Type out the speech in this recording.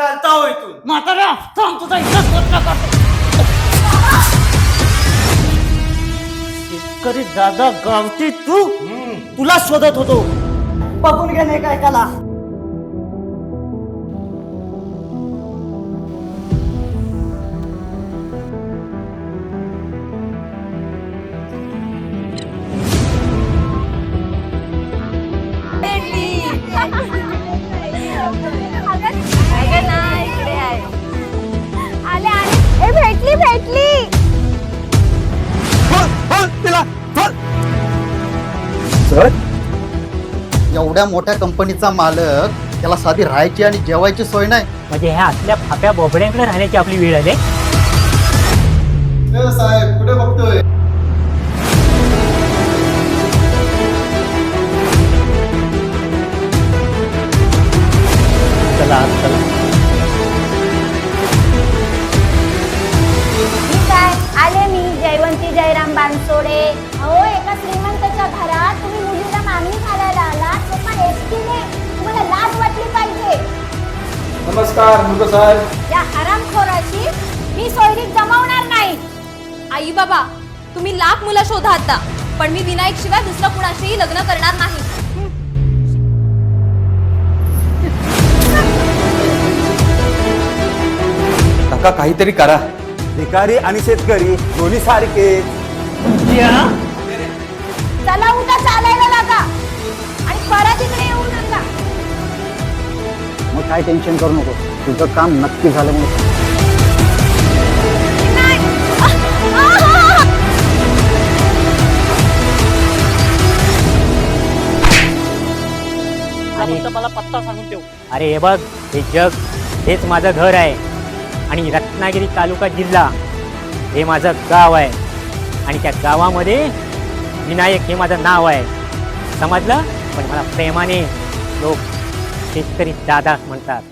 म्हाताऱ्या थांब तुझा इज्जत प्रश्न करतो शेतकरी दादा गावठी तू. तुला शोधत होतो. बघून गेले काय त्याला. सर? एवढ्या मोठ्या कंपनीचा मालक त्याला साधी राहायची आणि जेवायची सोय नाही. म्हणजे ह्या असल्या फाप्या बोबड्यांकडे राहण्याची आपली वेळ आली. साहेब कुठे बघतोय? चला चला. मी काय? आले मी जयवंती जयराम बानसोडे. अहो एका श्रीमंताच्या घरात तुम्ही नमस्कार मुलगा साहेब. या हरामखोराची मी सोयरीक जमावणार नाही. आई बाबा तुम्ही लाख मुलं शोधा आता पण मी विनायक शिवाय दुसरं कुणाशीही लग्न करणार नाही. काका काहीतरी करा. भिकारी आणि शेतकरी दोन्ही सारखे. चला उद्या चालायला काय टेन्शन करू नको. तुझं काम नक्की झालं म्हणून! आणि मला पत्ता सांगून ठेव. अरे हे बघ हे जग हेच माझं घर आहे. आणि रत्नागिरी तालुका जिल्हा हे माझं गाव आहे. आणि त्या गावामध्ये विनायक हे माझं नाव आहे. समजलं? पण मला प्रेमाने लोक शेतकरी दादा म्हणतात.